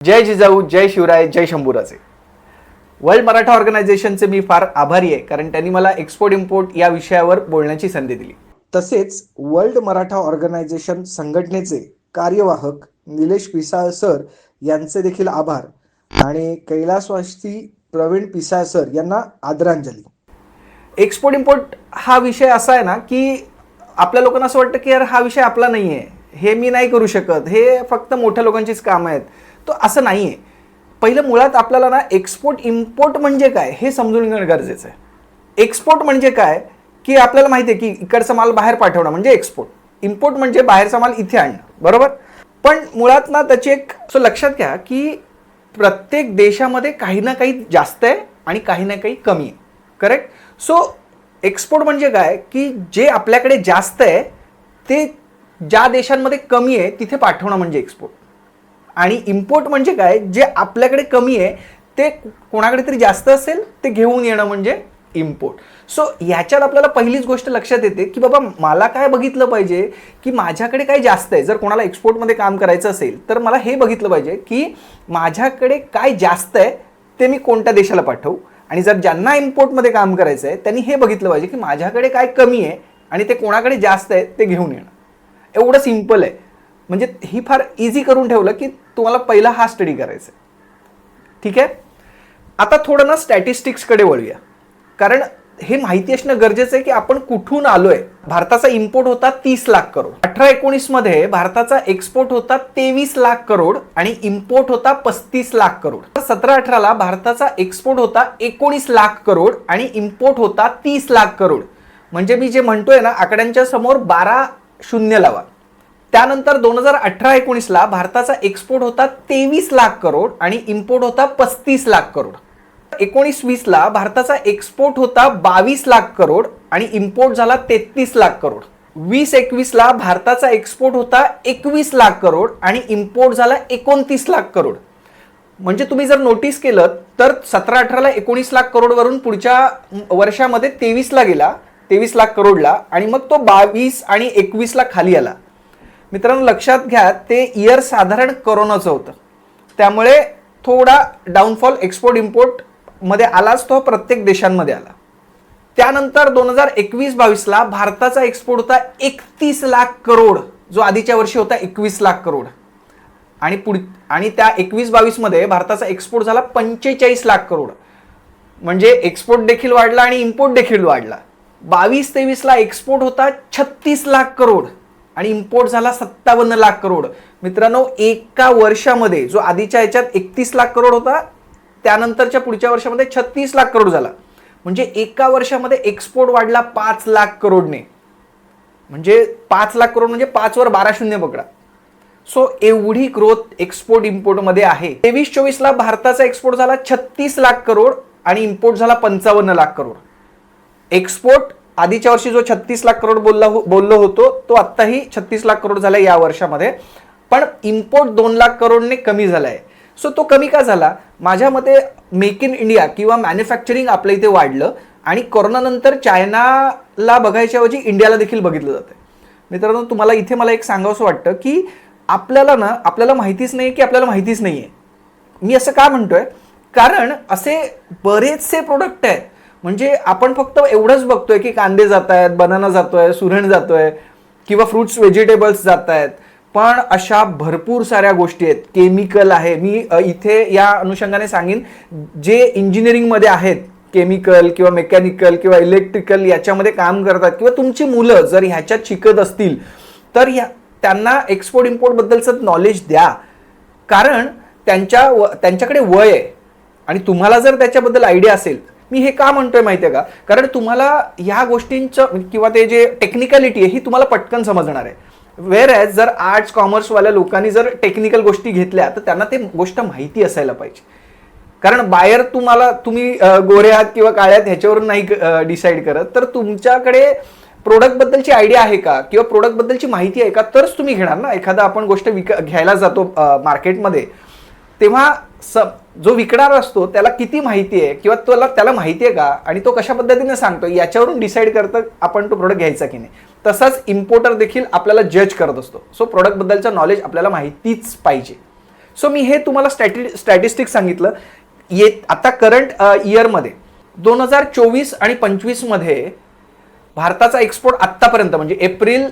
जय जिजाऊ जय शिवराय जय Shambhuraje. World Maratha ऑर्गनायझेशनचे मी फार आभारी आहे कारण त्यांनी मला एक्सपोर्ट इम्पोर्ट या विषयावर बोलण्याची संधी दिली. तसेच वर्ल्ड मराठा ऑर्गनायझेशन संघटनेचे कार्यवाहक निलेश पिसाळ सर यांचे देखील आभार आणि कैलासवासी प्रवीण पिसाळ सर यांना आदरांजली. एक्सपोर्ट इम्पोर्ट हा विषय असा आहे ना की आपल्या लोकांना असं वाटतं की यार हा विषय आपला नाही आहे हे मी नाही करू शकत. हे फक्त मोठ्या लोकांचीच कामं आहेत. तो असं नाही आहे पहिलं मुळात आपल्याला ना एक्सपोर्ट इम्पोर्ट म्हणजे काय हे समजून घेणं गरजेचं आहे. एक्सपोर्ट म्हणजे काय? की आपल्याला माहिती आहे की इकडचा माल बाहेर पाठवणं म्हणजे एक्सपोर्ट इम्पोर्ट म्हणजे बाहेरचा माल इथे आणणं. बरोबर? पण मुळात ना त्याची एक सो लक्षात घ्या की प्रत्येक देशामध्ये काही ना काही जास्त आहे आणि काही ना काही कमी आहे. करेक्ट सो एक्सपोर्ट म्हणजे काय? की जे आपल्याकडे जास्त आहे ते ज्या देशांमध्ये कमी आहे तिथे पाठवणं म्हणजे एक्सपोर्ट आणि इम्पोर्ट म्हणजे काय? जे आपल्याकडे कमी आहे ते कोणाकडे तरी जास्त असेल ते घेऊन येणं म्हणजे इम्पोर्ट सो ह्याच्यात आपल्याला पहिलीच गोष्ट लक्षात येते की बाबा मला काय बघितलं पाहिजे की माझ्याकडे काय जास्त आहे? जर कोणाला एक्सपोर्टमध्ये काम करायचं असेल तर मला हे बघितलं पाहिजे की माझ्याकडे काय जास्त आहे ते मी कोणत्या देशाला पाठवू? आणि जर ज्यांना इम्पोर्टमध्ये काम करायचं आहे त्यांनी हे बघितलं पाहिजे की माझ्याकडे काय कमी आहे आणि ते कोणाकडे जास्त आहे ते घेऊन येणं. एवढं सिंपल आहे. म्हणजे ही फार इझी करून ठेवलं की तुम्हाला पहिला हा स्टडी करायचा आहे ठीक आहे? आता थोडं ना स्टॅटिस्टिक्सकडे वळूया. कारण हे माहिती असणं गरजेचं आहे की आपण कुठून आलोय. भारताचा इम्पोर्ट होता तीस लाख करोड. अठरा एकोणीसमध्ये भारताचा एक्सपोर्ट होता तेवीस लाख करोड आणि इम्पोर्ट होता पस्तीस लाख करोड. सतरा अठराला भारताचा एक्सपोर्ट होता एकोणीस लाख करोड आणि इम्पोर्ट होता तीस लाख करोड. म्हणजे मी जे म्हणतोय ना आकड्यांच्या समोर बारा शून्य लावा. त्यानंतर दोन हजार अठरा एकोणीसला भारताचा एक्सपोर्ट होता तेवीस लाख करोड आणि इम्पोर्ट होता पस्तीस लाख करोड. एकोणीस वीसला भारताचा एक्सपोर्ट होता बावीस लाख करोड आणि इम्पोर्ट झाला तेहतीस लाख करोड. वीस एकवीसला भारताचा एक्सपोर्ट होता एकवीस लाख करोड आणि इम्पोर्ट झाला एकोणतीस लाख करोड. म्हणजे तुम्ही जर नोटीस केलं तर सतरा अठराला एकोणीस लाख करोडवरून पुढच्या वर्षामध्ये तेवीसला गेला तेवीस लाख करोडला आणि मग तो बावीस आणि एकवीसला खाली आला. मित्रांनो लक्षात घ्या ते इयर साधारण करोनाचं होतं. त्यामुळे थोडा डाऊनफॉल एक्सपोर्ट इम्पोर्टमध्ये आलाच तो प्रत्येक देशांमध्ये आला. त्यानंतर दोन हजार एकवीस बावीसला भारताचा एक्सपोर्ट होता एकतीस लाख करोड. जो आधीच्या वर्षी होता एकवीस लाख करोड. आणि पुढ आणि त्या एकवीस बावीसमध्ये भारताचा एक्सपोर्ट झाला पंचेचाळीस लाख करोड. म्हणजे एक्सपोर्ट देखील वाढला आणि इम्पोर्ट देखील वाढला. बावीस तेवीसला एक्सपोर्ट होता छत्तीस लाख करोड. आणि इम्पोर्ट झाला सत्तावन्न लाख करोड. मित्रांनो एका वर्षामध्ये जो आधीच्या ह्याच्यात एकतीस लाख करोड होता त्यानंतरच्या पुढच्या वर्षामध्ये छत्तीस लाख करोड झाला. म्हणजे एका वर्षामध्ये एक्सपोर्ट वाढला पाच लाख करोडने. म्हणजे पाच लाख करोड म्हणजे पाचवर बारा शून्य पकडा. सो एवढी ग्रोथ एक्सपोर्ट इम्पोर्टमध्ये आहे. तेवीस चोवीसला भारताचा एक्सपोर्ट झाला छत्तीस लाख करोड आणि इम्पोर्ट झाला पंचावन्न लाख करोड. एक्सपोर्ट आधीच्या वर्षी जो छत्तीस लाख करोड बोलला हो- बोललो होतो तो आत्ताही छत्तीस लाख करोड झाला या वर्षामध्ये. पण इम्पोर्ट दोन लाख करोडने कमी झाला आहे सो तो कमी का झाला? माझ्या मते मेक इन इंडिया किंवा मॅन्युफॅक्चरिंग आपल्या इथे वाढलं आणि कोरोनानंतर चायनाला बघायच्याऐवजी इंडियाला देखील बघितलं जातं मित्रांनो तुम्हाला इथे मला एक सांगावंसं वाटतं की आपल्याला ना आपल्याला माहितीच नाही की आपल्याला माहितीच नाही आहे मी असं का म्हणतोय? कारण असे बरेचसे प्रोडक्ट आहेत म्हणजे आपण फक्त एवढंच बघतोय की कांदे जात आहेत बनाना जातोय सुरण जातोय किंवा फ्रुट्स व्हेजिटेबल्स जात आहेत पण अशा भरपूर साऱ्या गोष्टी आहेत. केमिकल आहे. मी इथे या अनुषंगाने सांगेन जे इंजिनिअरिंगमध्ये आहेत केमिकल किंवा मेकॅनिकल किंवा इलेक्ट्रिकल याच्यामध्ये काम करतात किंवा तुमची मुलं जर ह्याच्यात शिकत असतील तर ह्या त्यांना एक्सपोर्ट इम्पोर्टबद्दलचं नॉलेज द्या. कारण त्यांच्या व त्यांच्याकडे वय आहे. आणि तुम्हाला जर त्याच्याबद्दल आयडिया असेल मी हे का म्हणतोय माहिती आहे का? कारण तुम्हाला ह्या गोष्टींचं किंवा ते जे टेक्निकॅलिटी आहे ही तुम्हाला पटकन समजणार आहे. वेअर ॲज जर आर्ट्स कॉमर्सवाल्या लोकांनी जर टेक्निकल गोष्टी घेतल्या तर त्यांना ते गोष्ट माहिती असायला पाहिजे. कारण बाहेर तुम्हाला तुम्ही गोरे आहात किंवा काळ्यात ह्याच्यावरून नाही डिसाईड करत. तर तुमच्याकडे प्रोडक्टबद्दलची आयडिया आहे का? किंवा प्रोडक्टबद्दलची माहिती आहे का? तरच तुम्ही घेणार ना? एखादा आपण गोष्ट विक घ्यायला जातो मार्केटमध्ये तेव्हा स जो विकणार असतो त्याला किती माहिती आहे किंवा त्याला त्याला माहिती आहे का? आणि तो कशा पद्धतीने सांगतो? याच्यावरून डिसाईड करतं आपण तो प्रोडक्ट घ्यायचा की नाही. तसाच इम्पोर्टर देखील आपल्याला जज करत असतो. सो प्रोडक्टबद्दलचं नॉलेज आपल्याला माहितीच पाहिजे. सो मी हे तुम्हाला स्टॅटि स्टॅटिस्टिक्स सांगितलं. ये आता करंट इयरमध्ये दोन हजार चोवीस आणि पंचवीसमध्ये भारताचा एक्सपोर्ट आत्तापर्यंत म्हणजे एप्रिल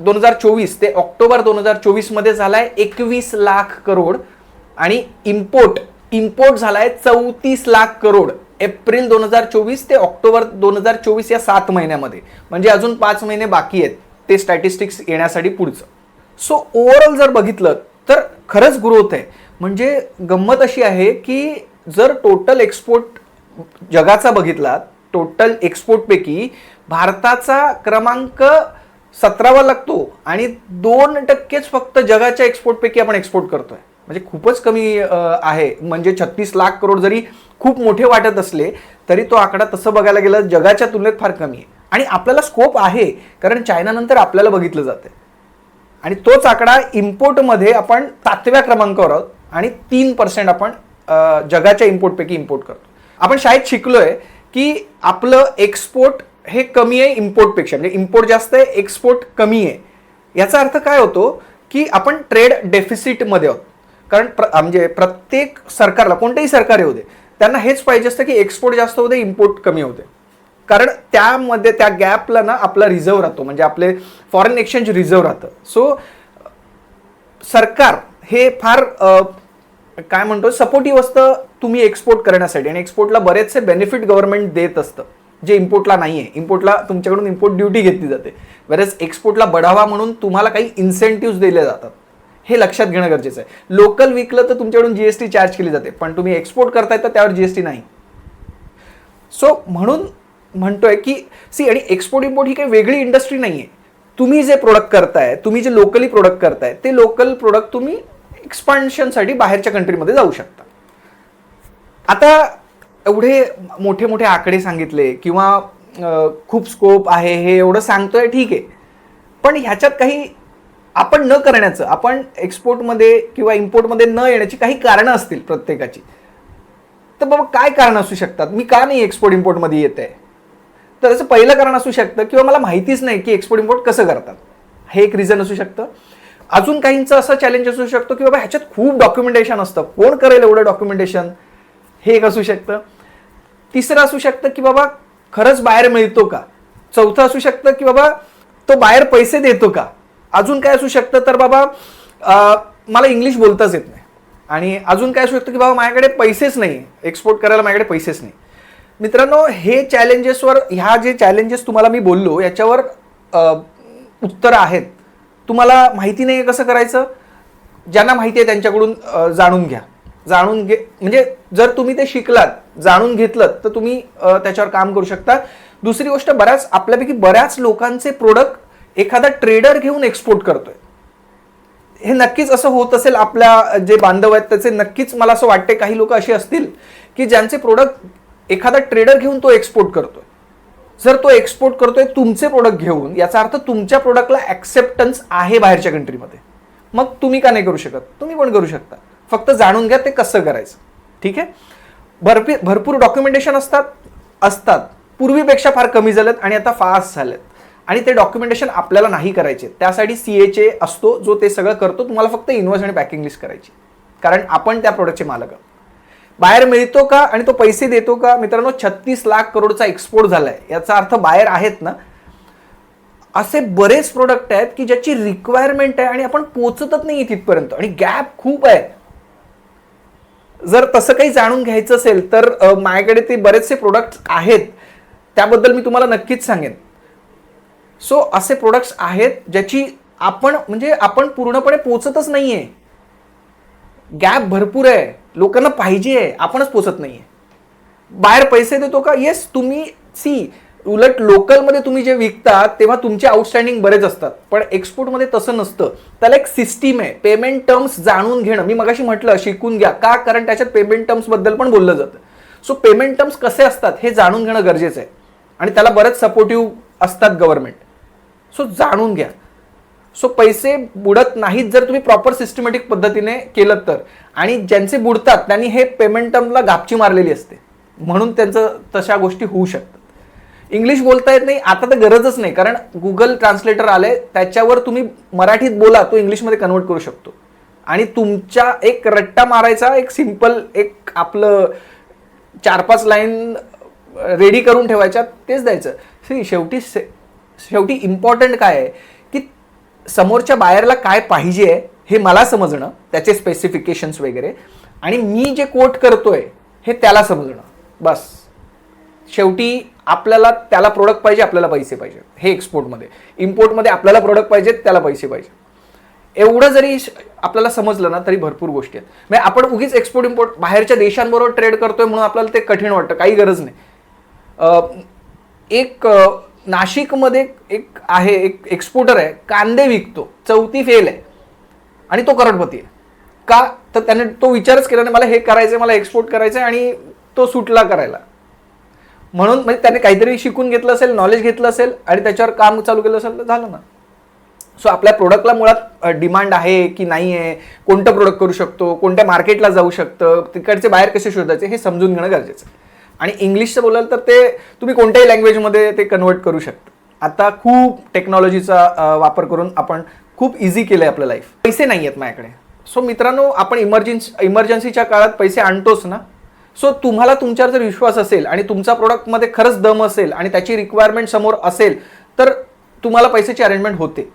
दोन हजार चोवीस ते ऑक्टोबर दोन हजार चोवीसमध्ये झालाय एकवीस लाख करोड. आणि इम्पोर्ट इम्पोर्ट झालाय चौतीस लाख करोड. एप्रिल दोन हजार चोवीस ते ऑक्टोबर दोन हजार चोवीस या सात महिन्यामध्ये. म्हणजे अजून पाच महिने बाकी आहेत. ते स्टॅटिस्टिक्स येण्यासाठी पुढचं. सो ओव्हरऑल जर बघितलं तर खरंच ग्रोथ आहे. म्हणजे गंमत अशी आहे की जर टोटल एक्सपोर्ट जगाचा बघितला टोटल एक्सपोर्टपैकी भारताचा क्रमांक सतरावा लागतो आणि दोन टक्केच फक्त जगाच्या एक्सपोर्टपैकी आपण एक्सपोर्ट करतोय. म्हणजे खूपच कमी आहे. म्हणजे छत्तीस लाख करोड जरी खूप मोठे वाटत असले तरी तो आकडा तसं बघायला गेलं जगाच्या तुलनेत फार कमी आहे. आणि आपल्याला स्कोप आहे कारण चायनानंतर आपल्याला बघितलं जातं आणि तोच आकडा इम्पोर्टमध्ये आपण सातव्या क्रमांकावर आहोत आणि तीन पर्सेंट आपण जगाच्या इम्पोर्टपैकी इम्पोर्ट करतो. आपण शाळेत शिकलोय की आपलं एक्सपोर्ट हे कमी आहे इम्पोर्टपेक्षा म्हणजे इम्पोर्ट जास्त आहे एक्सपोर्ट कमी आहे. याचा अर्थ काय होतो की आपण ट्रेड डेफिसिटमध्ये आहोत. कारण प्र म्हणजे प्रत्येक सरकारला कोणतेही सरकार येऊ दे त्यांना हेच पाहिजे असतं की एक्सपोर्ट जास्त होते इम्पोर्ट कमी होते कारण त्यामध्ये त्या गॅपला ना आपला रिझर्व राहतो म्हणजे आपले फॉरेन एक्सचेंज रिझर्व राहतं. सो सरकार हे फार काय म्हणतो सपोर्टिव्ह असतं तुम्ही एक्सपोर्ट करण्यासाठी. आणि एक्सपोर्टला बरेचसे बेनिफिट गव्हर्नमेंट देत असतं जे इम्पोर्टला नाही आहे इम्पोर्टला तुमच्याकडून इम्पोर्ट ड्युटी घेतली जाते. बरेच एक्सपोर्टला बढावा म्हणून तुम्हाला काही इन्सेंटिव्ह दिले जातात. हे लक्षात घेणं गरजेचं आहे. लोकल विकलं तर तुमच्याकडून जीएसटी चार्ज केली जाते पण तुम्ही एक्सपोर्ट करताय तर त्यावर जीएसटी नाही. सो म्हणून म्हणतोय की सी आणि एक्सपोर्ट इम्पोर्ट ही काही वेगळी इंडस्ट्री नाही आहे तुम्ही जे प्रोडक्ट करताय तुम्ही जे लोकली प्रोडक्ट करताय ते लोकल प्रोडक्ट तुम्ही एक्सपान्शनसाठी बाहेरच्या कंट्रीमध्ये जाऊ शकता. आता एवढे मोठे मोठे आकडे सांगितले किंवा खूप स्कोप आहे हे एवढं सांगतोय ठीक आहे. पण ह्याच्यात काही आपण न करण्याचं आपण एक्सपोर्टमध्ये किंवा इम्पोर्टमध्ये न येण्याची काही कारणं असतील प्रत्येकाची. तर बाबा काय कारण असू शकतात? मी का नाही एक्सपोर्ट इम्पोर्टमध्ये येत आहे? तर त्याचं पहिलं कारण असू शकतं किंवा मला माहितीच नाही की एक्सपोर्ट इम्पोर्ट कसं करतात. हे एक रिझन असू शकतं. अजून काहींचं असं चॅलेंज असू शकतं की बाबा ह्याच्यात खूप डॉक्युमेंटेशन असतं. कोण करेल एवढं डॉक्युमेंटेशन हे एक असू शकतं. तिसरं असू शकतं की बाबा खरंच बाहेर मिळतो का? चौथं असू शकतं की बाबा तो बाहेर पैसे देतो का? अजून काय असू शकतं? तर बाबा मला इंग्लिश बोलताच येत नाही. आणि अजून काय असू शकतं की बाबा माझ्याकडे पैसेच नाही. एक्सपोर्ट करायला माझ्याकडे पैसेच नाही. मित्रांनो हे चॅलेंजेसवर ह्या जे चॅलेंजेस तुम्हाला मी बोललो याच्यावर उत्तरं आहेत. तुम्हाला माहिती नाही कसं करायचं? ज्यांना माहिती आहे त्यांच्याकडून जाणून घ्या. जाणून घे म्हणजे जर तुम्ही ते शिकलात जाणून घेतलं तर तुम्ही त्याच्यावर काम करू शकता. दुसरी गोष्ट बऱ्याच आपल्यापैकी बऱ्याच लोकांचे प्रोडक्ट एखादा ट्रेडर घेऊन एक्सपोर्ट करतोय. हे नक्कीच असं होत असेल आपल्या जे बांधव आहेत त्याचे नक्कीच मला असं वाटते काही लोक असे असतील की ज्यांचे प्रोडक्ट एखादा ट्रेडर घेऊन तो एक्सपोर्ट करतोय. जर तो एक्सपोर्ट करतोय तुमचे प्रोडक्ट घेऊन याचा अर्थ तुमच्या प्रोडक्टला ॲक्सेप्टन्स आहे बाहेरच्या कंट्रीमध्ये मग तुम्ही का नाही करू शकत? तुम्ही पण करू शकता. फक्त जाणून घ्या ते कसं करायचं. ठीक आहे? भरपूर भरपूर डॉक्युमेंटेशन असतात असतात. पूर्वीपेक्षा फार कमी झालेत आणि आता फास्ट झालेत. आणि ते डॉक्युमेंटेशन आपल्याला नाही करायचे. त्यासाठी सी एच ए असतो जो ते सगळं करतो तुम्हाला फक्त इन्व्हॉइस आणि पॅकिंग लिस्ट करायची. कारण आपण त्या प्रोडक्टचे मालक बाहेर मिळतो का आणि तो पैसे देतो का? मित्रांनो छत्तीस लाख करोडचा एक्सपोर्ट झालाय. याचा अर्थ बाहेर आहेत ना. असे बरेच प्रोडक्ट आहेत की ज्याची रिक्वायरमेंट आहे आणि आपण पोचतच नाही तिथपर्यंत. आणि गॅप खूप आहे. जर तसं काही जाणून घ्यायचं असेल तर माझ्याकडे ते बरेचसे प्रोडक्ट आहेत. त्याबद्दल मी तुम्हाला नक्कीच सांगेन. सो असे प्रोडक्ट्स आहेत ज्याची आपण म्हणजे आपण पूर्णपणे पोचतच नाहीये. गॅप भरपूर आहे. लोकांना पाहिजे आहे आपणच पोचत नाहीये. बाहेर पैसे देतो का? येस तुम्ही सी उलट लोकलमध्ये तुम्ही जे विकता तेव्हा तुमचे आउटस्टँडिंग बरेच असतात. पण एक्सपोर्टमध्ये तसं नसतं. त्याला एक सिस्टीम आहे. पेमेंट टर्म्स जाणून घेणं. मी मगाशी म्हटलं शिकून घ्या. का? कारण त्याच्यात पेमेंट टर्म्सबद्दल पण बोललं जातं. सो पेमेंट टर्म्स कसे असतात हे जाणून घेणं गरजेचं आहे. आणि त्याला बरेच सपोर्टिव्ह असतात गव्हर्नमेंट सो जाणून घ्या. सो पैसे बुडत नाहीत जर तुम्ही प्रॉपर सिस्टमॅटिक पद्धतीने केलं तर. आणि ज्यांचे बुडतात त्यांनी हे पेमेंट टर्मला गापची मारलेली असते. म्हणून त्यांचं तशा गोष्टी होऊ शकतात. इंग्लिश बोलता येत नाही आता तर गरजच नाही कारण गुगल ट्रान्सलेटर आले त्याच्यावर तुम्ही मराठीत बोला तो इंग्लिशमध्ये कन्वर्ट करू शकतो. आणि तुमच्या एक रट्टा मारायचा एक सिंपल एक आपलं चार पाच लाईन रेडी करून ठेवायच्या तेच द्यायचं. शेवटी से- शेवटी इम्पॉर्टंट काय आहे? की समोरच्या बायरला काय पाहिजे हे मला समजणं त्याचे स्पेसिफिकेशन्स वगैरे. आणि मी जे कोट करतोय हे त्याला समजणं. बस. शेवटी आपल्याला त्याला प्रोडक्ट पाहिजे आपल्याला पैसे पाहिजे. हे एक्सपोर्टमध्ये इम्पोर्टमध्ये आपल्याला प्रोडक्ट पाहिजे त्याला पैसे पाहिजे. एवढं जरी आपल्याला समजलं ना तरी भरपूर गोष्टी आहेत. म्हणजे आपण उगीच एक्सपोर्ट इम्पोर्ट बाहेरच्या देशांबरोबर ट्रेड करतोय म्हणून आपल्याला ते कठीण वाटतं. काही गरज नाही. एक नाशिकमध्ये एक आहे एक एक्सपोर्टर आहे कांदे विकतो चौथी फेल आहे. आणि तो करोडपती आहे. का? तर त्याने तो विचारच केला नाही मला हे करायचं मला एक्सपोर्ट करायचं आहे आणि तो सुटला करायला. म्हणून म्हणजे त्याने काहीतरी शिकून घेतलं असेल नॉलेज घेतलं असेल आणि त्याच्यावर काम चालू केलं असेल तर झालं ना. सो आपल्या प्रोडक्टला मुळात डिमांड आहे की नाही आहे कोणतं प्रोडक्ट करू शकतो कोणत्या मार्केटला जाऊ शकतं तिकडचे बाहेर कसे शोधायचे हे समजून घेणं गरजेचं आहे. आणि इंग्लिशचं बोलाल तर ते तुम्ही कोणत्याही लँग्वेजमध्ये ते कन्वर्ट करू शकता. आता खूप टेक्नॉलॉजीचा वापर करून आपण खूप इझी केलं आहे आपलं लाईफ पैसे नाही आहेत माझ्याकडे. सो मित्रांनो आपण इमर्जन्स इमर्जन्सीच्या काळात पैसे आणतोच ना? सो तुम्हाला तुमच्यावर जर विश्वास असेल आणि तुमचा प्रोडक्टमध्ये खरंच दम असेल आणि त्याची रिक्वायरमेंट समोर असेल तर तुम्हाला पैशाची अरेंजमेंट होते.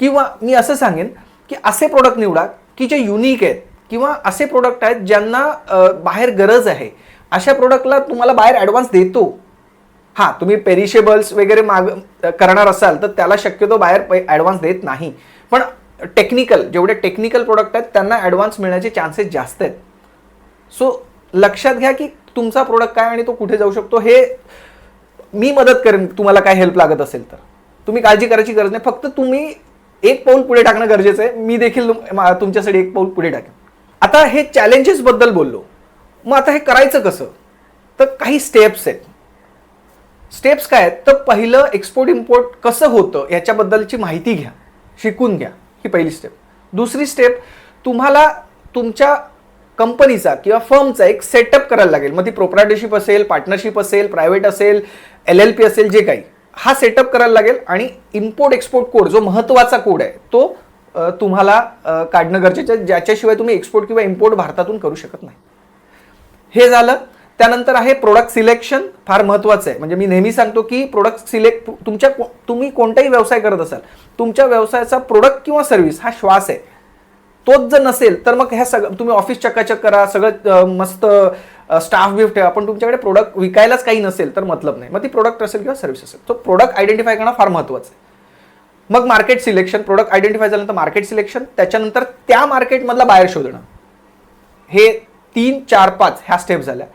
किंवा मी असं सांगेन की असे प्रोडक्ट निवडा की जे युनिक आहेत किंवा असे प्रोडक्ट आहेत ज्यांना बाहेर गरज आहे. अशा प्रोडक्टला तुम्हाला बाहेर ॲडव्हान्स देतो. हां तुम्ही पेरिशेबल्स वगैरे माग करणार असाल तर त्याला शक्यतो बाहेर पै ॲडव्हान्स देत नाही. पण टेक्निकल जेवढे टेक्निकल प्रोडक्ट आहेत त्यांना ॲडव्हान्स मिळण्याचे चान्सेस जास्त आहेत. सो लक्षात घ्या की तुमचा प्रोडक्ट काय आणि तो कुठे जाऊ शकतो हे मी मदत करेन तुम्हाला काय हेल्प लागत असेल तर. तुम्ही काळजी करायची गरज नाही फक्त तुम्ही एक पाऊल पुढे टाकणं गरजेचं आहे. मी देखील तुम- मा- तुमच्यासाठी एक पाऊल पुढे टाकेन. आता हे चॅलेंजेसबद्दल बोललो. मग आता हे करायचं कसं? तर काही स्टेप्स आहेत. स्टेप्स काय आहेत? तर पहिलं एक्सपोर्ट इम्पोर्ट कसं होतं याच्याबद्दलची माहिती घ्या. शिकून घ्या ही पहिली स्टेप दुसरी स्टेप तुम्हाला तुमच्या कंपनीचा किंवा फर्मचा एक सेटअप करायला लागेल. मग ती प्रोप्रायटरशिप असेल पार्टनरशिप असेल प्रायव्हेट असेल एल एल पी असेल जे काही. हा सेटअप करायला लागेल आणि इम्पोर्ट एक्सपोर्ट कोड जो महत्त्वाचा कोड आहे तो तुम्हाला काढणं गरजेचं आहे. ज्याच्याशिवाय तुम्ही एक्सपोर्ट किंवा इम्पोर्ट भारतातून करू शकत नाही. हे झालं. त्यानंतर आहे प्रोडक्ट सिलेक्शन फार महत्वाचं आहे. म्हणजे मी नेहमी सांगतो की प्रोडक्ट सिलेक्ट तुमच्या को- तुम्ही कोणताही व्यवसाय करत असाल तुमच्या व्यवसायाचा प्रोडक्ट किंवा सर्व्हिस हा श्वास आहे. तोच जर नसेल तर मग ह्या सगळं तुम्ही ऑफिस चक्काचक करा सगळं मस्त स्टाफ बिफ ठेवा. पण तुमच्याकडे प्रोडक्ट विकायलाच काही नसेल तर मतलब नाही. मग ती प्रोडक्ट असेल किंवा सर्व्हिस असेल. तो प्रोडक्ट आयडेंटिफाय करणं फार महत्त्वाचं आहे. मग मार्केट सिलेक्शन प्रोडक्ट आयडेंटिफाय झाल्यानंतर मार्केट सिलेक्शन त्याच्यानंतर त्या मार्केटमधला बाहेर शोधणं. हे तीन चार पाच ह्या स्टेप झाल्या.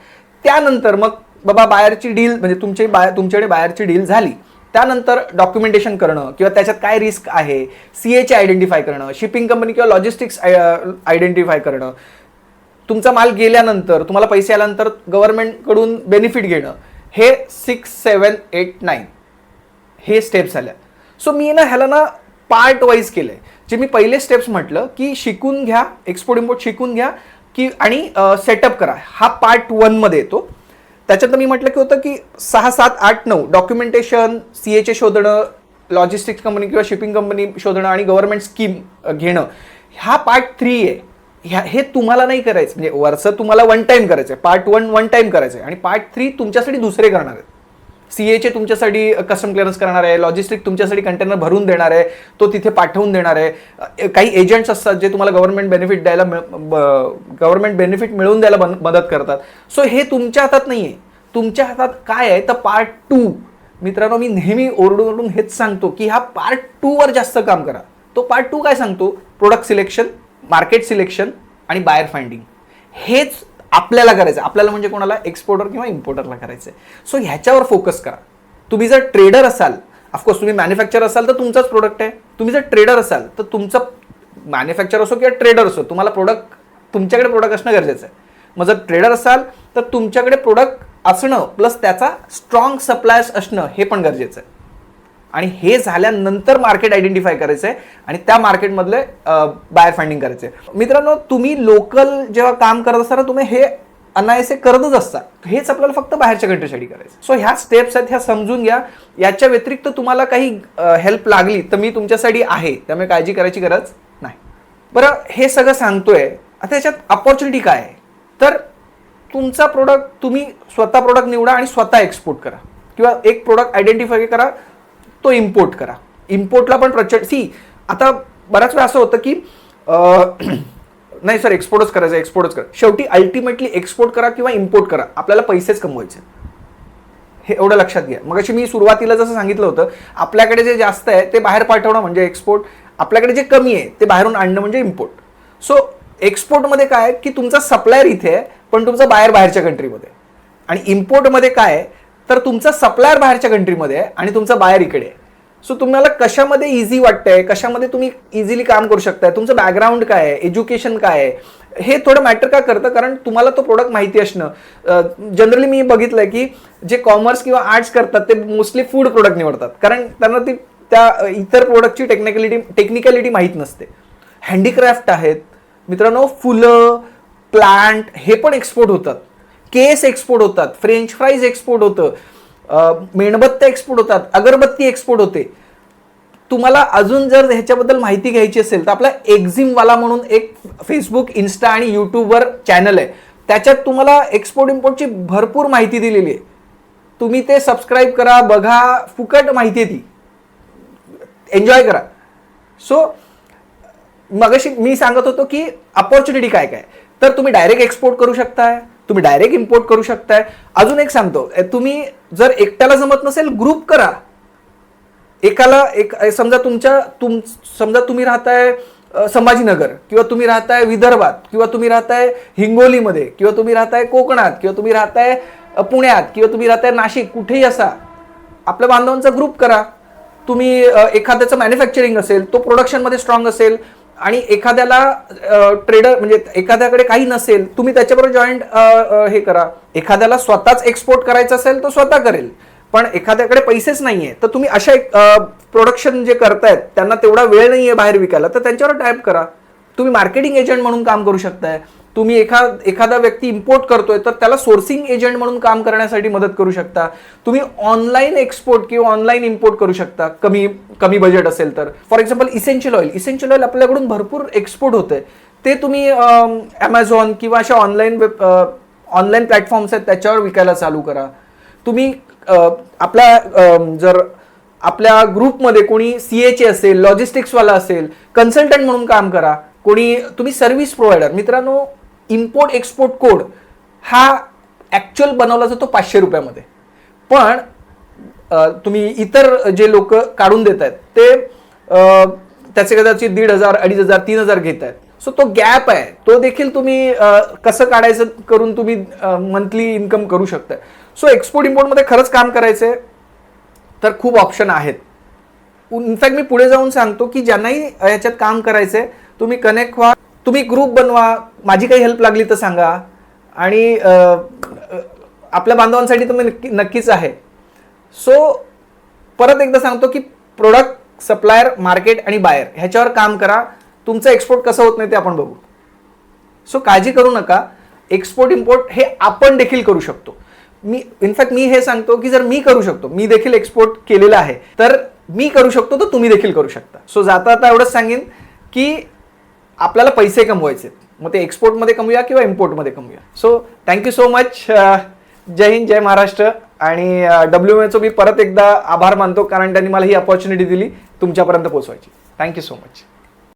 त्यानंतर मग बाबा बाहेरची डील म्हणजे तुमची बाहेर तुमच्याकडे बाहेरची डील झाली. त्यानंतर डॉक्युमेंटेशन करणं किंवा त्याच्यात काय रिस्क आहे सी एचे आयडेंटिफाय करणं शिपिंग कंपनी किंवा लॉजिस्टिक्स आयडेंटिफाय करणं. तुमचा माल गेल्यानंतर तुम्हाला पैसे आल्यानंतर गव्हर्नमेंटकडून बेनिफिट घेणं हे सिक्स सेवन एट नाईन हे स्टेप्स झाल्या. सो मी ना ह्याला ना पार्ट वाईज आहे जे मी पहिले स्टेप्स म्हटलं की शिकून घ्या एक्सपोर्ट इम्पोर्ट शिकून घ्या की आणि सेटअप करा. हा पार्ट वनमध्ये येतो. त्याच्यात मी म्हटलं की होतं की सहा सात आठ नऊ डॉक्युमेंटेशन सी एचे शोधणं लॉजिस्टिक्स कंपनी किंवा शिपिंग कंपनी शोधणं आणि गव्हर्नमेंट स्कीम घेणं हा पार्ट थ्री आहे ह्या हे तुम्हाला नाही करायचं. म्हणजे वरचं तुम्हाला वन टाईम करायचं आहे पार्ट वन वन टाईम करायचं आहे आणि पार्ट थ्री तुमच्यासाठी दुसरे करणार आहेत. सी एचे तुमच्यासाठी कस्टम क्लिअरन्स करणार आहे लॉजिस्टिक तुमच्यासाठी कंटेनर भरून देणार आहे तो तिथे पाठवून देणार आहे. काही एजंट्स असतात जे तुम्हाला गव्हर्नमेंट बेनिफिट द्यायला गव्हर्नमेंट बेनिफिट मिळवून द्यायला मदत करतात. सो हे तुमच्या हातात नाही आहे. तुमच्या हातात काय आहे? तर पार्ट टू मित्रांनो मी नेहमी ओरडून ओरडून हेच सांगतो की हा पार्ट टूवर जास्त काम करा. तो पार्ट टू काय सांगतो? प्रोडक्ट सिलेक्शन मार्केट सिलेक्शन आणि बायर फाइंडिंग हेच आपल्याला करायचं आपल्याला म्हणजे कोणाला एक्सपोर्टर किंवा इम्पोर्टरला करायचं आहे सो ह्याच्यावर फोकस करा. तुम्ही जर ट्रेडर असाल ऑफकोर्स तुम्ही मॅन्युफॅक्चर असाल तर तुमचाच प्रोडक्ट आहे. तुम्ही जर ट्रेडर असाल तर तुमचं मॅन्युफॅक्चर असो किंवा ट्रेडर असो तुम्हाला प्रोडक्ट तुमच्याकडे प्रोडक्ट असणं गरजेचं आहे. मग जर ट्रेडर असाल तर तुमच्याकडे प्रोडक्ट असणं प्लस त्याचा स्ट्रॉंग सप्लायर्स असणं हे पण गरजेचं आहे. आणि हे झाल्यानंतर मार्केट आयडेंटिफाय करायचं आहे आणि त्या मार्केटमधले बायर फाइंडिंग करायचं. आहे मित्रांनो तुम्ही लोकल जेव्हा काम करत असताना तुम्ही हे अनायसे करतच असतात हेच आपल्याला फक्त बाहेरच्या कंट्रीसाठी करायचं. सो ह्या स्टेप्स आहेत ह्या समजून घ्या. याच्या व्यतिरिक्त तुम्हाला काही हेल्प लागली तर मी तुमच्यासाठी आहे. त्यामुळे काळजी करायची गरज नाही. बरं हे सगळं सांगतोय. आता याच्यात अपॉर्च्युनिटी काय आहे? तर तुमचा प्रोडक्ट तुम्ही स्वतः प्रोडक्ट निवडा आणि स्वतः एक्सपोर्ट करा. किंवा एक प्रोडक्ट आयडेंटिफाय करा. तो इम्पोर्ट करा. इम्पोर्टला पण प्रचंड सी आता बऱ्याच वेळा असं होतं की नाही सर एक्सपोर्टच करायचं एक्सपोर्टच करा. शेवटी अल्टिमेटली एक्सपोर्ट करा किंवा इम्पोर्ट करा. आपल्याला पैसेच कमवायचे. हे एवढं लक्षात घ्या. मग अशी मी सुरुवातीला जसं सांगितलं होतं आपल्याकडे जे जास्त आहे ते बाहेर पाठवणं म्हणजे एक्सपोर्ट आपल्याकडे जे कमी आहे ते बाहेरून आणणं म्हणजे इम्पोर्ट सो एक्सपोर्टमध्ये काय आहे की तुमचा सप्लायर इथे आहे पण तुमचा बाहेर बाहेरच्या कंट्रीमध्ये आणि इम्पोर्टमध्ये काय आहे तर तुमचा सप्लायर बाहेरच्या कंट्रीमध्ये आहे आणि तुमचा बाहेर इकडे आहे. सो तुम्हाला कशामध्ये इझी वाटतंय कशामध्ये तुम्ही इझिली काम करू शकताय तुमचं बॅकग्राऊंड काय आहे एज्युकेशन काय आहे हे थोडं मॅटर का करतं? कारण तुम्हाला तो प्रोडक्ट माहिती असणं जनरली मी बघितलंय की जे कॉमर्स किंवा आर्ट्स करतात ते मोस्टली फूड प्रोडक्ट निवडतात. कारण त्यांना ती त्या इतर प्रोडक्टची टेक्निकॅलिटी टेक्निकॅलिटी माहीत नसते. हँडीक्राफ्ट आहेत. मित्रांनो फुलं प्लांट हे पण एक्सपोर्ट होतात. केस एक्सपोर्ट होतात फ्रेंच फ्राईज एक्सपोर्ट होतं मेणबत्त्या एक्सपोर्ट होतात अगरबत्ती एक्सपोर्ट होते. तुम्हाला अजून जर ह्याच्याबद्दल माहिती घ्यायची असेल तर आपला एक्झिमवाला म्हणून एक फेसबुक इन्स्टा आणि यूट्यूबवर चॅनल आहे. त्याच्यात तुम्हाला एक्सपोर्ट इम्पोर्टची भरपूर माहिती दिलेली आहे. तुम्ही ते सबस्क्राईब करा बघा फुकट माहिती आहे ती. एन्जॉय करा. सो मगाशी मी सांगत होतो की अपॉर्च्युनिटी काय काय? तर तुम्ही डायरेक्ट एक्सपोर्ट करू शकताय. तुम्ही डायरेक्ट इम्पोर्ट करू शकताय. अजून एक सांगतो तुम्ही जर एकट्याला जमत नसेल ग्रुप करा. एकाला एक समजा तुमच्या तुम समजा तुम्ही राहताय संभाजीनगर किंवा तुम्ही राहताय विदर्भात किंवा तुम्ही राहताय हिंगोलीमध्ये किंवा तुम्ही राहताय कोकणात किंवा तुम्ही राहताय पुण्यात किंवा तुम्ही राहताय नाशिक कुठेही असा आपल्या बांधवांचा ग्रुप करा. तुम्ही एखाद्याचं मॅन्युफॅक्चरिंग असेल तो प्रोडक्शनमध्ये स्ट्रॉंग असेल आणि एखाद्याला ट्रेडर म्हणजे एखाद्याकडे काही नसेल तुम्ही त्याच्याबरोबर जॉईंट हे करा. एखाद्याला स्वतःच एक्सपोर्ट करायचं असेल तो स्वतः करेल. पण एखाद्याकडे पैसेच नाही आहे तर तुम्ही अशा एक प्रोडक्शन जे करतायत त्यांना तेवढा वेळ नाही आहे बाहेर विकायला तर त्यांच्यावर टाईप करा. तुम्ही मार्केटिंग एजंट म्हणून काम करू शकताय. तुम्ही एखा एखादा व्यक्ती इम्पोर्ट करतोय तर त्याला सोर्सिंग एजंट म्हणून काम करण्यासाठी मदत करू शकता. तुम्ही ऑनलाईन एक्सपोर्ट किंवा ऑनलाईन इम्पोर्ट करू शकता कमी कमी बजेट असेल तर. For example essential oil essential oil आपल्याकडून भरपूर एक्सपोर्ट होते ते तुम्ही ॲमेझॉन किंवा अशा ऑनलाईन ऑनलाईन प्लॅटफॉर्म्स आहेत त्याच्यावर विकायला चालू करा. तुम्ही आपल्या जर आपल्या ग्रुपमध्ये कोणी सी एच असेल लॉजिस्टिक्सवाला असेल कन्सल्टंट म्हणून काम करा. कोणी तुम्ही सर्व्हिस प्रोव्हायडर मित्रांनो इम्पोर्ट एक्सपोर्ट कोड हा ॲक्च्युअल बनवला जातो पाचशे रुपयामध्ये. पण तुम्ही इतर जे लोक काढून देत आहेत ते त्याचे कदाचित दीड हजार अडीच हजार तीन हजार घेत आहेत. सो तो गॅप आहे. तो देखील तुम्ही कसं काढायचं करून तुम्ही मंथली इन्कम करू शकता सो एक्सपोर्ट इम्पोर्टमध्ये खरंच काम करायचंय तर खूप ऑप्शन आहेत. इनफॅक्ट मी पुढे जाऊन सांगतो की ज्यांनाही याच्यात काम करायचंय तुम्ही कनेक्ट व्हा. तुम्ही ग्रुप बनवा माझी काही हेल्प लागली तर सांगा. आणि आपल्या बांधवांसाठी तर मी नक्की नक्कीच आहे. सो परत एकदा सांगतो की प्रोडक्ट सप्लायर मार्केट आणि बायर ह्याच्यावर काम करा. तुमचं एक्सपोर्ट कसं होत नाही ते आपण बघू. सो काळजी करू नका. एक्सपोर्ट इम्पोर्ट हे आपण देखील करू शकतो. मी इनफॅक्ट मी हे सांगतो की जर मी करू शकतो मी देखील एक्सपोर्ट केलेलं आहे तर मी करू शकतो तर तुम्ही देखील करू शकता. सो जाता आता एवढंच सांगेन की आपल्याला पैसे कमवायचे मग ते एक्सपोर्टमध्ये कमवूया किंवा इम्पोर्टमध्ये कमवूया? So thank you so much Jai Hind Jai Maharashtra. आणि डब्ल्यू एमएचं मी परत एकदा आभार मानतो कारण त्यांनी मला ही अपॉर्च्युनिटी दिली तुमच्यापर्यंत पोहोचवायची. Thank you so much